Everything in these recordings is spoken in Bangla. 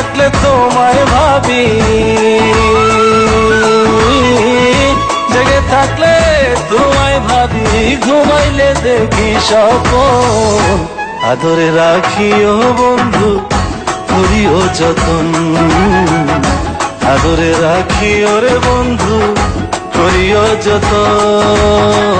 থাকলে তোমায় ভাবি। জেগে থাকলে তোমায় ভাবি, ঘুমাইলে দেখি স্বপন আদরে রাখিও বন্ধু, করিও যতন। আদরে রাখিও রে বন্ধু, করিও যতন।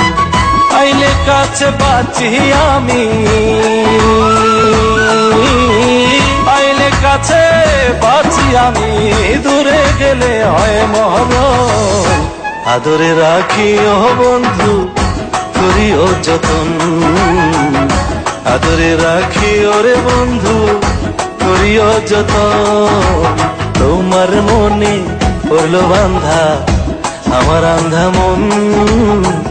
আইলে কাছে বাঁচি আমি। আইলে কাছে বাঁচি আমি। দূরে গেলে হয় মহরম আদরে রাখি ও বন্ধু, করিও যতন। আদরে রাখি ওরে বন্ধু করি করিও যতন। তোমার মনে পড়ল বান্ধা আমার আন্ধা মন।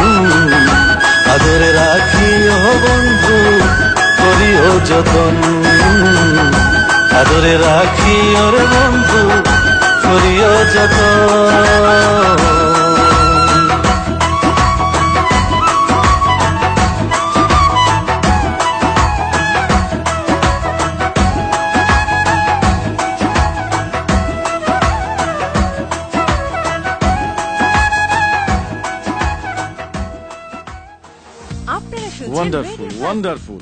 আদরে রাখিও বন্ধু করিও যতন। আদরে রাখিও রে বন্ধু করিও যতন। Wonderful, wonderful.